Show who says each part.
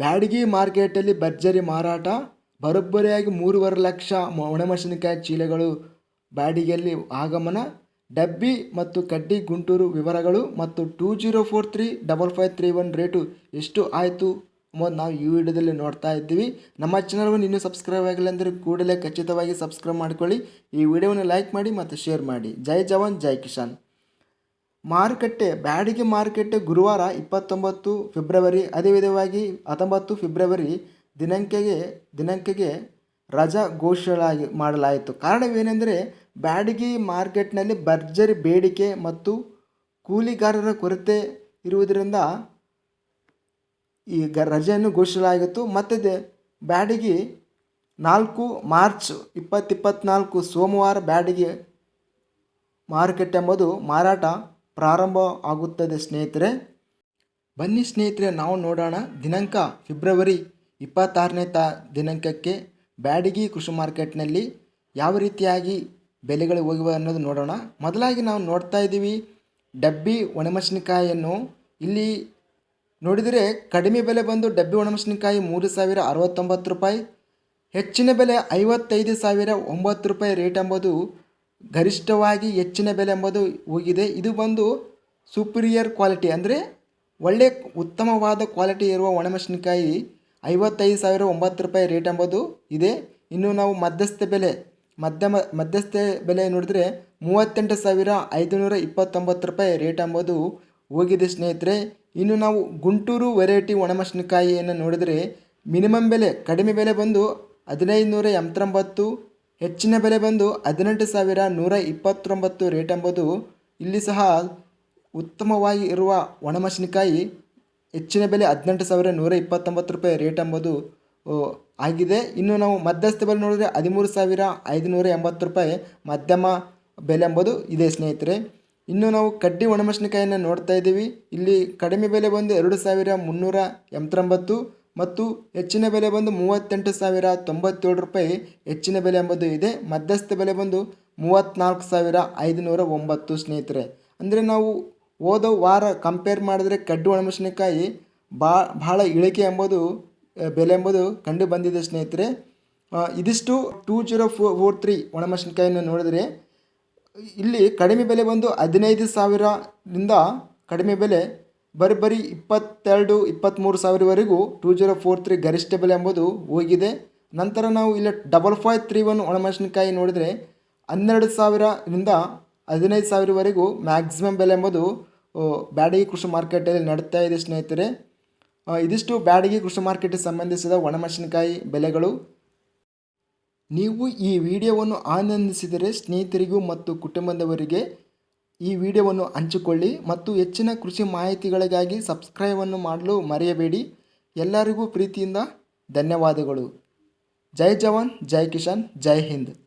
Speaker 1: ಬ್ಯಾಡಗಿ ಮಾರ್ಕೆಟಲ್ಲಿ ಭರ್ಜರಿ ಮಾರಾಟ, ಬರೋಬ್ಬರಿಯಾಗಿ ಮೂರುವರೆ ಲಕ್ಷ ಒಣಮೆಣಸಿನಕಾಯಿ ಚೀಲಗಳು, ಬ್ಯಾಡಿಗೆಯಲ್ಲಿ ಆಗಮನ, ಡಬ್ಬಿ ಮತ್ತು ಕಡ್ಡಿ ಗುಂಟೂರು ವಿವರಗಳು ಮತ್ತು two zero four three double five three one rate ಎಷ್ಟು ಆಯಿತು ಎಂಬುದು ನಾವು ಈ ವಿಡಿಯೋದಲ್ಲಿ ನೋಡ್ತಾ ಇದ್ದೀವಿ. ನಮ್ಮ ಚಾನಲ್ವನ್ನು ಇನ್ನೂ ಸಬ್ಸ್ಕ್ರೈಬ್ ಆಗಿಲ್ಲ ಅಂದರೆ ಕೂಡಲೇ ಖಚಿತವಾಗಿ ಸಬ್ಸ್ಕ್ರೈಬ್ ಮಾಡ್ಕೊಳ್ಳಿ. ಈ ವಿಡಿಯೋವನ್ನು ಲೈಕ್ ಮಾಡಿ ಮತ್ತು ಶೇರ್ ಮಾಡಿ. ಜೈ ಜವಾನ್, ಜೈ ಕಿಶಾನ್ ಮಾರುಕಟ್ಟೆ, ಬ್ಯಾಡಿಗೆ ಮಾರುಕಟ್ಟೆ ಗುರುವಾರ ಇಪ್ಪತ್ತೊಂಬತ್ತು ಫೆಬ್ರವರಿ, ಅದೇ ವಿಧವಾಗಿ ಹತ್ತೊಂಬತ್ತು ಫೆಬ್ರವರಿ ದಿನಾಂಕಗೆ ದಿನಾಂಕಗೆ ರಜಾ ಘೋಷಣೆ ಮಾಡಲಾಯಿತು. ಕಾರಣವೇನೆಂದರೆ, ಬ್ಯಾಡಗಿ ಮಾರ್ಕೆಟ್ನಲ್ಲಿ ಭರ್ಜರಿ ಬೇಡಿಕೆ ಮತ್ತು ಕೂಲಿಗಾರರ ಕೊರತೆ ಇರುವುದರಿಂದ ಈಗ ರಜೆಯನ್ನು ಘೋಷಿಸಲಾಗಿತ್ತು. ಮತ್ತು ಬ್ಯಾಡಗಿ ನಾಲ್ಕು ಮಾರ್ಚ್ ಇಪ್ಪತ್ತಿಪ್ಪತ್ನಾಲ್ಕು ಸೋಮವಾರ ಬ್ಯಾಡಗಿ ಮಾರುಕಟ್ಟೆ ಎಂಬುದು ಮಾರಾಟ ಪ್ರಾರಂಭ ಆಗುತ್ತದೆ ಸ್ನೇಹಿತರೆ. ಬನ್ನಿ ಸ್ನೇಹಿತರೆ, ನಾವು ನೋಡೋಣ ದಿನಾಂಕ ಫೆಬ್ರವರಿ ಇಪ್ಪತ್ತಾರನೇ ತಾ, ದಿನಾಂಕಕ್ಕೆ ಬ್ಯಾಡಗಿ ಕೃಷಿ ಮಾರ್ಕೆಟ್ನಲ್ಲಿ ಯಾವ ರೀತಿಯಾಗಿ ಬೆಲೆಗಳು ಹೋಗಿವೆ ಅನ್ನೋದು ನೋಡೋಣ. ಮೊದಲಾಗಿ ನಾವು ನೋಡ್ತಾ ಇದ್ದೀವಿ, ಡಬ್ಬಿ ಒಣಮೆಣಸಿನಕಾಯಿಯನ್ನು. ಇಲ್ಲಿ ನೋಡಿದರೆ ಕಡಿಮೆ ಬೆಲೆ ಬಂದು ಡಬ್ಬಿ ಒಣಮೆಣಸಿನಕಾಯಿ ಮೂರು ಸಾವಿರ ಅರವತ್ತೊಂಬತ್ತು ರೂಪಾಯಿ, ಹೆಚ್ಚಿನ ಬೆಲೆ ಐವತ್ತೈದು ಸಾವಿರ ಒಂಬತ್ತು ರೂಪಾಯಿ ರೇಟ್ ಎಂಬುದು ಗರಿಷ್ಠವಾಗಿ ಹೆಚ್ಚಿನ ಬೆಲೆ ಎಂಬುದು ಹೋಗಿದೆ. ಇದು ಬಂದು ಸುಪೀರಿಯರ್ ಕ್ವಾಲಿಟಿ ಅಂದರೆ ಒಳ್ಳೆಯ ಉತ್ತಮವಾದ ಕ್ವಾಲಿಟಿ ಇರುವ ಒಣಮೆಣಸಿನಕಾಯಿ ಐವತ್ತೈದು ಸಾವಿರ ಒಂಬತ್ತು ರೂಪಾಯಿ ರೇಟ್ ಎಂಬುದು ಇದೆ. ಇನ್ನು ನಾವು ಮಧ್ಯಸ್ಥ ಬೆಲೆ, ಮಧ್ಯಮ, ಮಧ್ಯಸ್ಥ ಬೆಲೆ ನೋಡಿದ್ರೆ ಮೂವತ್ತೆಂಟು ಸಾವಿರ ಐದುನೂರ ಇಪ್ಪತ್ತೊಂಬತ್ತು ರೂಪಾಯಿ ರೇಟ್ ಎಂಬುದು ಹೋಗಿದೆ ಸ್ನೇಹಿತರೆ. ಇನ್ನು ನಾವು ಗುಂಟೂರು ವೆರೈಟಿ ಒಣಮೆಣಸಿನಕಾಯಿಯನ್ನು ನೋಡಿದರೆ ಮಿನಿಮಮ್ ಬೆಲೆ, ಕಡಿಮೆ ಬೆಲೆ ಬಂದು ಹದಿನೈದು ನೂರ ಎಂಬತ್ತೊಂಬತ್ತು ಹೆಚ್ಚಿನ ಬೆಲೆ ಬಂದು ಹದಿನೆಂಟು ಸಾವಿರ ನೂರ ಇಪ್ಪತ್ತೊಂಬತ್ತು ರೇಟ್ ಎಂಬುದು ಇಲ್ಲಿ ಸಹ ಉತ್ತಮವಾಗಿ ಇರುವ ಒಣಮೆಣಸಿನಕಾಯಿ ಹೆಚ್ಚಿನ ಬೆಲೆ ಹದಿನೆಂಟು ಸಾವಿರ ನೂರ ಇಪ್ಪತ್ತೊಂಬತ್ತು ರೂಪಾಯಿ ರೇಟ್ ಎಂಬುದು ಆಗಿದೆ. ಇನ್ನು ನಾವು ಮಧ್ಯಸ್ಥ ಬೆಲೆ ನೋಡಿದರೆ ಹದಿಮೂರು ಸಾವಿರ ಐದುನೂರ ಎಂಬತ್ತು ರೂಪಾಯಿ ಮಧ್ಯಮ ಬೆಲೆ ಎಂಬುದು ಇದೆ, ಸ್ನೇಹಿತರೆ. ಇನ್ನು ನಾವು ಕಡ್ಡಿ ಒಣಮೆಣಸಿನಕಾಯಿಯನ್ನು ನೋಡ್ತಾ ಇದ್ದೀವಿ. ಇಲ್ಲಿ ಕಡಿಮೆ ಬೆಲೆ ಬಂದು ಎರಡು ಸಾವಿರ ಮುನ್ನೂರ ಎಂಬತ್ತೊಂಬತ್ತು ಮತ್ತು ಹೆಚ್ಚಿನ ಬೆಲೆ ಬಂದು ಮೂವತ್ತೆಂಟು ಸಾವಿರ ತೊಂಬತ್ತೇಳು ರೂಪಾಯಿ, ಹೆಚ್ಚಿನ ಬೆಲೆ ಎಂಬುದು ಇದೆ. ಮಧ್ಯಸ್ಥ ಬೆಲೆ ಬಂದು ಮೂವತ್ತ್ನಾಲ್ಕು ಸಾವಿರ ಐದುನೂರ ಒಂಬತ್ತು ಸ್ನೇಹಿತರೆ. ಅಂದರೆ ನಾವು ಹೋದ ವಾರ ಕಂಪೇರ್ ಮಾಡಿದ್ರೆ ಕಡ್ಡು ಒಣಮೆಣಸಿನಕಾಯಿ ಬಾ ಭಾಳ ಇಳಿಕೆ ಎಂಬುದು ಬೆಲೆ ಎಂಬುದು ಕಂಡು ಬಂದಿದೆ ಸ್ನೇಹಿತರೆ. ಇದಿಷ್ಟು two zero four four three ಒಣಮೆಣಸಿನಕಾಯಿಯನ್ನು ನೋಡಿದರೆ, ಇಲ್ಲಿ ಕಡಿಮೆ ಬೆಲೆ ಬಂದು ಹದಿನೈದು ಸಾವಿರದಿಂದ ಕಡಿಮೆ ಬೆಲೆ ಬರೀ ಇಪ್ಪತ್ತೆರಡು ಇಪ್ಪತ್ತ್ಮೂರು ಸಾವಿರವರೆಗೂ ಟೂ ಜೀರೋ ಫೋರ್ ತ್ರೀ ಗರಿಷ್ಠ ಬೆಲೆ ಎಂಬುದು ಹೋಗಿದೆ. ನಂತರ ನಾವು ಇಲ್ಲಿ ಡಬಲ್ ಫೈವ್ ತ್ರೀ ಒನ್ ಒಣಮೆಣಸಿನಕಾಯಿ ನೋಡಿದರೆ ಹನ್ನೆರಡು ಸಾವಿರದಿಂದ ಹದಿನೈದು ಸಾವಿರವರೆಗೂ ಮ್ಯಾಕ್ಸಿಮಮ್ ಬೆಲೆ ಎಂಬುದು ಬ್ಯಾಡಗಿ ಕೃಷಿ ಮಾರ್ಕೆಟಲ್ಲಿ ನಡೀತಾ ಇದೆ ಸ್ನೇಹಿತರೆ. ಇದಿಷ್ಟು ಬ್ಯಾಡಗಿ ಕೃಷಿ ಮಾರ್ಕೆಟ್ಗೆ ಸಂಬಂಧಿಸಿದ ಒಣಮೆಣಸಿನಕಾಯಿ ಬೆಲೆಗಳು. ನೀವು ಈ ವಿಡಿಯೋವನ್ನು ಆನಂದಿಸಿದರೆ ಸ್ನೇಹಿತರಿಗೂ ಮತ್ತು ಕುಟುಂಬದವರಿಗೆ ಈ ವಿಡಿಯೋವನ್ನು ಹಂಚಿಕೊಳ್ಳಿ ಮತ್ತು ಹೆಚ್ಚಿನ ಕೃಷಿ ಮಾಹಿತಿಗಳಿಗಾಗಿ ಸಬ್ಸ್ಕ್ರೈಬನ್ನು ಮಾಡಲು ಮರೆಯಬೇಡಿ. ಎಲ್ಲರಿಗೂ ಪ್ರೀತಿಯಿಂದ ಧನ್ಯವಾದಗಳು. ಜೈ ಜವಾನ್, ಜೈ ಕಿಶನ್ ಜೈ ಹಿಂದ್.